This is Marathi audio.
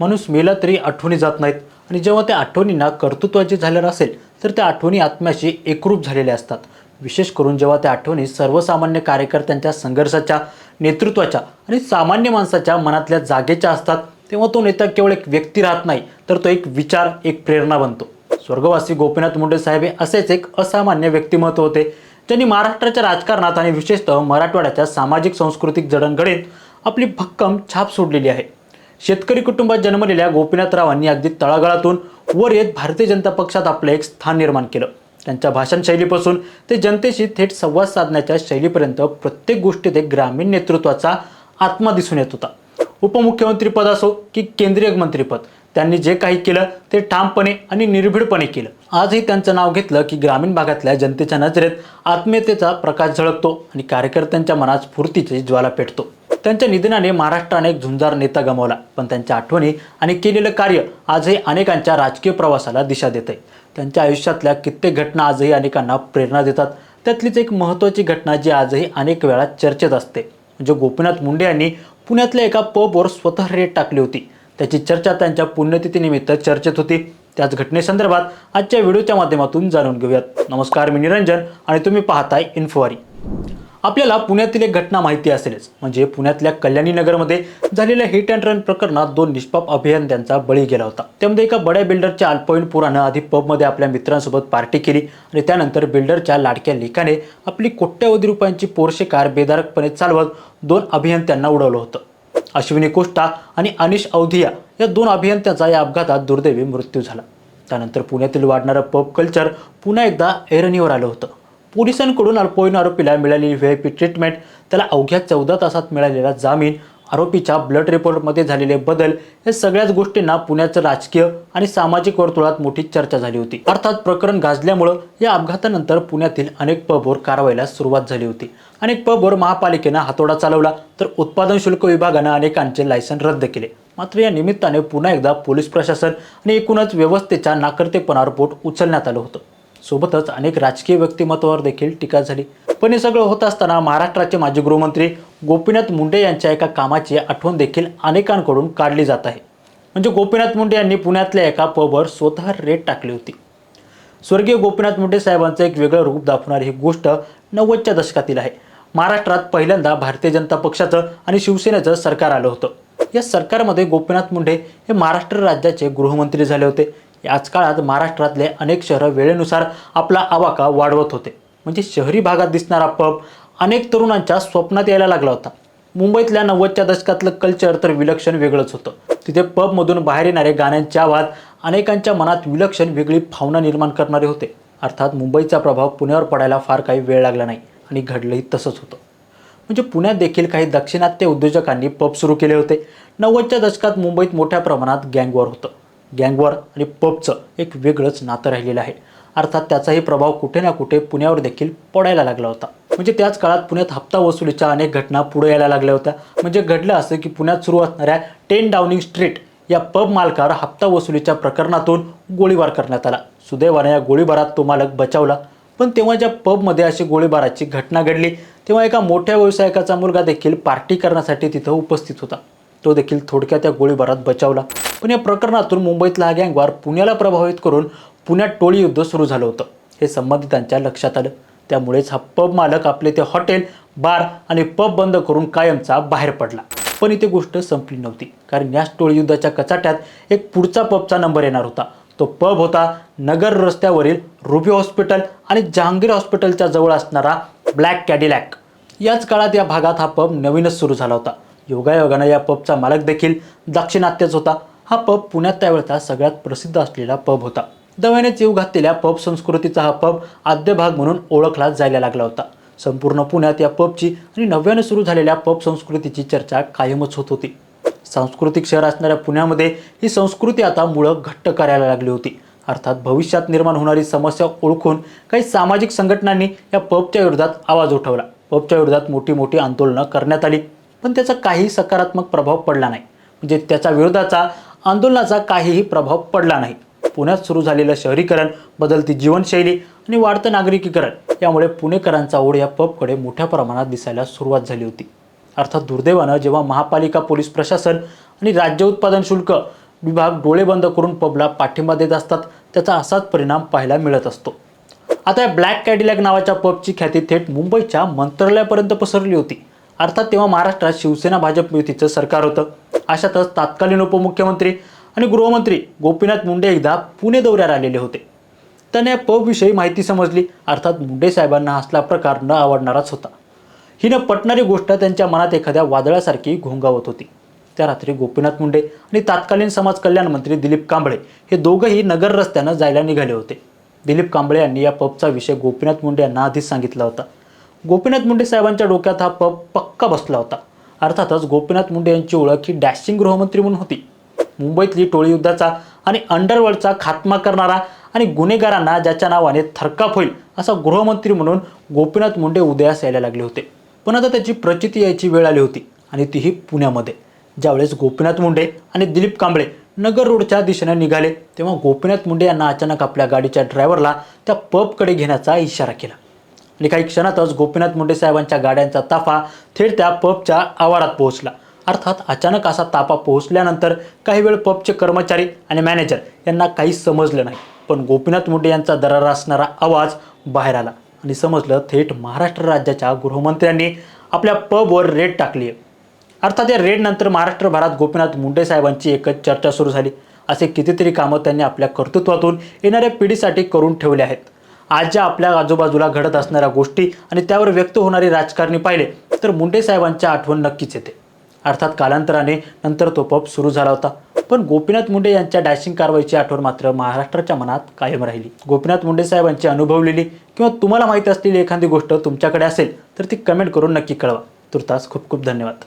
माणूस मेला तरी आठवणी जात नाहीत. आणि जेव्हा त्या आठवणींना कर्तृत्वाची झालेलं असेल तर त्या आठवणी आत्म्याशी एकरूप झालेल्या असतात. विशेष करून जेव्हा त्या आठवणी सर्वसामान्य कार्यकर्त्यांच्या संघर्षाच्या नेतृत्वाच्या आणि सामान्य माणसाच्या मनातल्या जागेच्या असतात तेव्हा तो नेता केवळ एक व्यक्ती राहत नाही तर तो एक विचार एक प्रेरणा बनतो. स्वर्गवासी गोपीनाथ मुंडे साहेब हे असेच एक असामान्य व्यक्तिमत्व होते ज्यांनी महाराष्ट्राच्या राजकारणात आणि विशेषतः मराठवाड्याच्या सामाजिक सांस्कृतिक जडणघडीत आपली भक्कम छाप सोडलेली आहे. शेतकरी कुटुंबात जन्मलेल्या गोपीनाथरावांनी अगदी तळागाळातून वर येत भारतीय जनता पक्षात आपलं एक स्थान निर्माण केलं. त्यांच्या भाषण शैलीपासून ते जनतेशी थेट संवाद साधण्याच्या शैलीपर्यंत प्रत्येक गोष्टीत एक ग्रामीण नेतृत्वाचा आत्मा दिसून येत होता. उपमुख्यमंत्रीपद असो की केंद्रीय मंत्रीपद त्यांनी जे काही केलं ते ठामपणे आणि निर्भीडपणे केलं. आजही त्यांचं नाव घेतलं की ग्रामीण भागातल्या जनतेच्या नजरेत आत्मीयतेचा प्रकाश झळकतो आणि कार्यकर्त्यांच्या मनात स्फूर्तीची ज्वाला पेटतो. त्यांच्या निधनाने महाराष्ट्राने एक झुंजार नेता गमावला. पण त्यांच्या आठवणी आणि केलेलं कार्य आजही अनेकांच्या राजकीय प्रवासाला दिशा देते त्यांच्या आयुष्यातल्या कित्येक घटना आजही अनेकांना प्रेरणा देतात. त्यातलीच एक महत्त्वाची घटना जी आजही अनेक वेळा चर्चेत असते म्हणजे गोपीनाथ मुंडे यांनी पुण्यातल्या एका पबवर स्वतः रेट टाकली होती. त्याची चर्चा त्यांच्या पुण्यतिथीनिमित्त चर्चेत होती. त्याच घटनेसंदर्भात आजच्या व्हिडिओच्या माध्यमातून जाणून घेऊयात. नमस्कार मी निरंजन आणि तुम्ही पाहताय इन्फोवारी. आपल्याला पुण्यातील एक घटना माहिती असेलच. म्हणजे पुण्यातल्या कल्याणी नगरमध्ये झालेल्या हिट अँड रन प्रकरणात दोन निष्पाप अभियंत्यांचा बळी गेला होता. त्यामध्ये एका बड्या बिल्डरच्या अल्पवयीन पुरानं आधी पबमध्ये आपल्या मित्रांसोबत पार्टी केली आणि त्यानंतर बिल्डरच्या लाडक्या लेखाने आपली कोट्यवधी रुपयांची पोरशे कार बेदारकपणे चालवत दोन अभियंत्यांना उडवलं होतं. अश्विनी कोष्टा आणि अनिश अवधिया या दोन अभियंत्यांचा या अपघातात दुर्दैवी मृत्यू झाला. त्यानंतर पुण्यातील वाढणारं पब कल्चर पुन्हा एकदा ऐरणीवर आलं होतं. पोलिसांकडून अल्पवयीन आरोपीला मिळालेली व्ही आय पी ट्रीटमेंट त्याला अवघ्या चौदा तासात मिळालेला जामीन आरोपीच्या ब्लड रिपोर्टमध्ये झालेले बदल या सगळ्याच गोष्टींना पुण्याचं राजकीय आणि सामाजिक वर्तुळात मोठी चर्चा झाली होती. अर्थात प्रकरण गाजल्यामुळं या अपघातानंतर पुण्यातील अनेक पबवर कारवाईला सुरुवात झाली होती. अनेक पबवर महापालिकेनं हातोडा चालवला तर उत्पादन शुल्क विभागानं अनेकांचे लायसन रद्द केले. मात्र या निमित्ताने पुन्हा एकदा पोलीस प्रशासन आणि एकूणच व्यवस्थेच्या नाकर्तेपणावर बोट उचलण्यात आलं होतं. सोबतच अनेक राजकीय व्यक्तिमत्वावर देखील टीका झाली. पण हे सगळं होत असताना महाराष्ट्राचे माजी गृहमंत्री गोपीनाथ मुंडे यांच्या एका कामाची आठवण देखील अनेकांकडून काढली जात आहे. म्हणजे गोपीनाथ मुंडे यांनी पुण्यातल्या एका पबवर स्वतः रेट टाकली होती. स्वर्गीय गोपीनाथ मुंडे साहेबांचं एक वेगळं रूप दाखवणारी ही गोष्ट नव्वदच्या दशकातील आहे. महाराष्ट्रात पहिल्यांदा भारतीय जनता पक्षाचं आणि शिवसेनेचं सरकार आलं होतं. या सरकारमध्ये गोपीनाथ मुंडे हे महाराष्ट्र राज्याचे गृहमंत्री झाले होते. याच काळात महाराष्ट्रातले अनेक शहरं वेळेनुसार आपला आवाका वाढवत होते. म्हणजे शहरी भागात दिसणारा पब अनेक तरुणांच्या स्वप्नात यायला लागला होता. मुंबईतल्या नव्वदच्या दशकातलं कल्चर तर विलक्षण वेगळंच होतं. तिथे पबमधून बाहेर येणारे गाण्यांचे आवाज अनेकांच्या मनात विलक्षण वेगळी भावना निर्माण करणारे होते. अर्थात मुंबईचा प्रभाव पुण्यावर पडायला फार काही वेळ लागला नाही आणि घडलंही तसंच होतं. म्हणजे पुण्यात देखील काही दाक्षिणात्य उद्योजकांनी पब सुरू केले होते. नव्वदच्या दशकात मुंबईत मोठ्या प्रमाणात गँगवॉर होतं. गँगवॉर आणि पबचं एक वेगळंच नातं राहिलेलं आहे. अर्थात त्याचाही प्रभाव कुठे ना कुठे पुण्यावर देखील पडायला लागला होता. म्हणजे त्याच काळात पुण्यात हप्ता वसुलीच्या अनेक घटना पुढे यायला लागल्या होत्या. म्हणजे घडलं असं की पुण्यात सुरू असणाऱ्या टेन डाउनिंग स्ट्रीट या पब मालकावर हप्ता वसुलीच्या प्रकरणातून गोळीबार करण्यात आला. सुदैवाने या गोळीबारात तो मालक बचावला. पण तेव्हा ज्या पबमध्ये अशी गोळीबाराची घटना घडली तेव्हा एका मोठ्या व्यावसायिकाचा मुलगा देखील पार्टी करण्यासाठी तिथं उपस्थित होता. तो देखील थोडक्या त्या गोळीबारात बचावला. पण या प्रकरणातून मुंबईतला हा गँगवार पुण्याला प्रभावित करून पुण्यात टोळी युद्ध सुरू झालं होतं. हे संबंधितांच्या लक्षात आलं. त्यामुळेच हा पब मालक आपले ते हॉटेल बार आणि पब बंद करून कायमचा बाहेर पडला. पण इथे गोष्ट संपली नव्हती. कारण याच टोळी युद्धाच्या कचाट्यात एक पुढचा पबचा नंबर येणार होता. तो पब होता नगर रस्त्यावरील रुबी हॉस्पिटल आणि जहांगीर हॉस्पिटलच्या जवळ असणारा ब्लॅक कॅडिलॅक. याच काळात या भागात हा पब नवीनच सुरू झाला होता. योगायोगानं या पबचा मालक देखील दाक्षिणात्यच होता. हा पब पुण्यात त्यावेळचा सगळ्यात प्रसिद्ध असलेला पब होता. दव्याने जीव घातलेल्या पब संस्कृतीचा हा पब आद्य भाग म्हणून ओळखला जायला लागला होता. संपूर्ण पुण्यात या पबची आणि नव्याने सुरू झालेल्या पब संस्कृतीची चर्चा कायमच होत होती. सांस्कृतिक शहर असणाऱ्या पुण्यामध्ये ही संस्कृती आता मुळं घट्ट करायला लागली होती. अर्थात भविष्यात निर्माण होणारी समस्या ओळखून काही सामाजिक संघटनांनी या पबच्या विरोधात आवाज उठवला. पबच्या विरोधात मोठी मोठी आंदोलनं करण्यात आली. पण त्याचा काही सकारात्मक प्रभाव पडला नाही. म्हणजे त्याच्या विरोधाचा आंदोलनाचा काहीही प्रभाव पडला नाही. पुण्यात सुरू झालेलं शहरीकरण बदलती जीवनशैली आणि वाढतं नागरिकीकरण यामुळे पुणेकरांचा ओढ या पबकडे मोठ्या प्रमाणात दिसायला सुरुवात झाली होती. अर्थात दुर्दैवानं जेव्हा महापालिका पोलीस प्रशासन आणि राज्य उत्पादन शुल्क विभाग डोळे बंद करून पबला पाठिंबा देत असतात त्याचा असाच परिणाम पाहायला मिळत असतो. आता या ब्लॅक कॅडिलॅक नावाच्या पबची ख्याती थेट मुंबईच्या मंत्रालयापर्यंत पसरली होती. अर्थात तेव्हा महाराष्ट्रात शिवसेना भाजप युतीचं सरकार होतं. अशातच तत्कालीन उपमुख्यमंत्री आणि गृहमंत्री गोपीनाथ मुंडे एकदा पुणे दौऱ्यावर आलेले होते. त्यांना या पबविषयी माहिती समजली. अर्थात मुंडे साहेबांना असला प्रकार न आवडणाराच होता. ही न पटणारी गोष्ट त्यांच्या मनात एखाद्या वादळासारखी घोंगावत होती. त्या रात्री गोपीनाथ मुंडे आणि तत्कालीन समाज कल्याण मंत्री दिलीप कांबळे हे दोघंही नगर रस्त्यानं जायला निघाले होते. दिलीप कांबळे यांनी या पबचा विषय गोपीनाथ मुंडे यांना आधीच सांगितला होता. गोपीनाथ मुंडे साहेबांच्या डोक्यात हा पब पक्का बसला होता. अर्थातच गोपीनाथ मुंडे यांची ओळख ही डॅशिंग गृहमंत्री म्हणून होती. मुंबईतली टोळी युद्धाचा आणि अंडरवर्ल्डचा खात्मा करणारा आणि गुन्हेगारांना ज्याच्या नावाने थरकाप होईल असा गृहमंत्री म्हणून गोपीनाथ मुंडे उदयास यायला लागले होते. पण आता त्याची प्रचिती यायची वेळ आली होती आणि तीही पुण्यामध्ये. ज्यावेळेस गोपीनाथ मुंडे आणि दिलीप कांबळे नगर रोडच्या दिशेने निघाले तेव्हा गोपीनाथ मुंडे यांना अचानक आपल्या गाडीच्या ड्रायव्हरला त्या पबकडे घेण्याचा इशारा केला. आणि काही क्षणातच गोपीनाथ मुंडे साहेबांच्या गाड्यांचा ताफा थेट त्या पबच्या आवारात पोहोचला. अर्थात अचानक असा ताफा पोहोचल्यानंतर काही वेळ पबचे कर्मचारी आणि मॅनेजर यांना काही समजलं नाही. पण गोपीनाथ मुंडे यांचा दरारा असणारा आवाज बाहेर आला आणि समजलं थेट महाराष्ट्र राज्याच्या गृहमंत्र्यांनी आपल्या पबवर रेड टाकली आहे अर्थात या रेडनंतर महाराष्ट्रभरात गोपीनाथ मुंडे साहेबांची एकच चर्चा सुरू झाली. असे कितीतरी कामं त्यांनी आपल्या कर्तृत्वातून येणाऱ्या पिढीसाठी करून ठेवले आहेत. आज ज्या आपल्या आजूबाजूला घडत असणाऱ्या गोष्टी आणि त्यावर व्यक्त होणारी राजकारणी पाहिले तर मुंडे साहेबांच्या आठवण नक्कीच येते. अर्थात कालांतराने नंतर तो पप सुरू झाला होता. पण गोपीनाथ मुंडे यांच्या डॅशिंग कारवाईची आठवण मात्र महाराष्ट्राच्या मनात कायम राहिली. गोपीनाथ मुंडे साहेबांची अनुभवलेली किंवा तुम्हाला माहीत असलेली एखादी गोष्ट तुमच्याकडे असेल तर ती कमेंट करून नक्की कळवा. तुर्तास खूप खूप धन्यवाद.